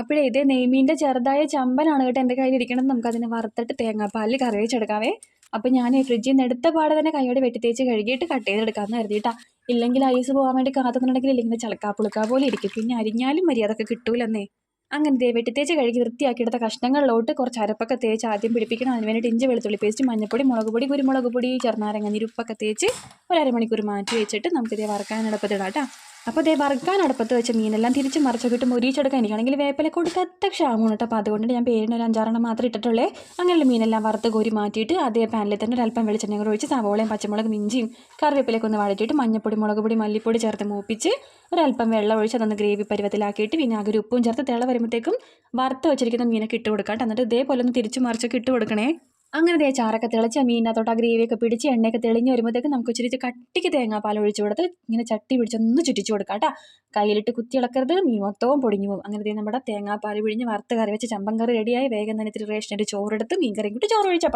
അപ്പോഴേ ഇതേ നെയ്മീന്റെ ചെറുതായ ചമ്പനാണ് കേട്ടോ എന്റെ കയ്യിലിരിക്കണത്. നമുക്കതിനെ വറുത്തിട്ട് തേങ്ങാപ്പാലിൽ കറി വെച്ചെടുക്കാവേ. അപ്പം ഞാൻ ഈ ഫ്രിഡ്ജിൽ നിന്ന് എടുത്ത പാടെ തന്നെ കൈയോടെ വെട്ടി തേച്ച് കഴുകിയിട്ട് കട്ട് ചെയ്തെടുക്കാമെന്ന് കരുതിയിട്ടാ ഇല്ലെങ്കിൽ ഐസ് പോകാൻ വേണ്ടി കാത്തുന്നുണ്ടെങ്കിൽ ഇല്ലെങ്കിൽ ചളക്കാ പുളുക്കാ പോലെ ഇരിക്കും. പിന്നെ അരിഞ്ഞാലും മര്യാദയ്ക്ക് കിട്ടൂലെന്നേ. അങ്ങനെ ദേ വെട്ടി തേച്ച് കഴുകി വൃത്തിയാക്കിയെടുത്ത കഷ്ണങ്ങളിലോട്ട് കുറച്ച് അരപ്പൊക്കെ തേച്ച് ആദ്യം പിടിപ്പിക്കണം. അതിന് വേണ്ടിയിട്ട് ഇഞ്ചി വെളുത്തുള്ളി പേസ്റ്റ് മഞ്ഞപ്പൊടി മുളക് പൊടി കുരുമുളക് പൊടി ചെറുനാരങ്ങ നിരുപ്പൊക്കെ തേച്ച് ഒരു അരമണിക്കൂർ മാറ്റി വെച്ചിട്ട് നമുക്ക് ഇതേ വറക്കാൻ അടുപ്പത്തിടാം കേട്ടോ. അപ്പോൾ അതേ വറുക്കാൻ അടുപ്പത്ത് വെച്ച മീനെല്ലാം തിരിച്ച് മറിച്ചൊക്കെ മൊരിച്ചെടുക്കാൻ എനിക്കാണെങ്കിൽ വേപ്പില കത്ത ക്ഷാമമാണ് കേട്ടോ. അപ്പോൾ അതുകൊണ്ട് ഞാൻ പേരിന് ഒരു അഞ്ചാറെണ്ണം മാത്രം ഇട്ടിട്ടുള്ളേ. അങ്ങനെയുള്ള മീനെല്ലാം വറുത്ത് കോരി മാറ്റിയിട്ട് അതേ പാനിൽ തന്നെ ഒരു അല്പം വെളിച്ചെണ്ണ ഒഴിച്ച് സവോളയും പച്ചമുളകും ഇഞ്ചിയും കറിവേപ്പിലൊക്കെ ഒന്ന് വഴറ്റിയിട്ട് മഞ്ഞപ്പൊടി മുളക് പൊടി മല്ലിപ്പൊടി ചേർത്ത് മൂപ്പിച്ച് ഒരല്പം വെള്ളം ഒഴിച്ച് അതൊന്ന് ഗ്രേവി പരുവത്തിലാക്കിയിട്ട് വിനാഗിരി ഉപ്പും ചേർത്ത് തിള വരുമ്പോഴത്തേക്കും വറുത്ത് വെച്ചിരിക്കുന്ന മീനൊക്കെ ഇട്ട് കൊടുക്കാം എന്നിട്ട് ഇതേപോലെ ഒന്ന് തിരിച്ച് മറിച്ചൊക്കെ ഇട്ട് കൊടുക്കണേ. അങ്ങനെ ദേ ചാറൊക്കെ തിളച്ച് മീനിനകത്തോട്ട് ആ ഗ്രേവിയൊക്കെ പിടിച്ച് എണ്ണയൊക്കെ തെളിഞ്ഞ് വരുമ്പോഴത്തേക്ക് നമുക്ക് ഇച്ചിരി കട്ടിക്ക് തേങ്ങാപ്പാൽ ഒഴിച്ച് കൊടുത്ത് ഇങ്ങനെ ചട്ടി പിടിച്ചൊന്ന് ചുറ്റിച്ച് കൊടുക്കാം കേട്ടോ. കയ്യിലിട്ട് കുത്തി ഇളക്കരുത് മീൻ മൊത്തവും പൊടിഞ്ഞു പോകും. അങ്ങനെ നമ്മുടെ തേങ്ങാപ്പാൽ പിഴിഞ്ഞ് വറുത്ത് കറി വെച്ച് ചമ്പൻ കറി റെഡിയായി വേഗം തന്നെ ഇത്തിരി റേഷനായിട്ട് ചോറെടുത്ത് മീൻ കറിയും കൂട്ടി ചോറ് ഒഴിച്ചപ്പം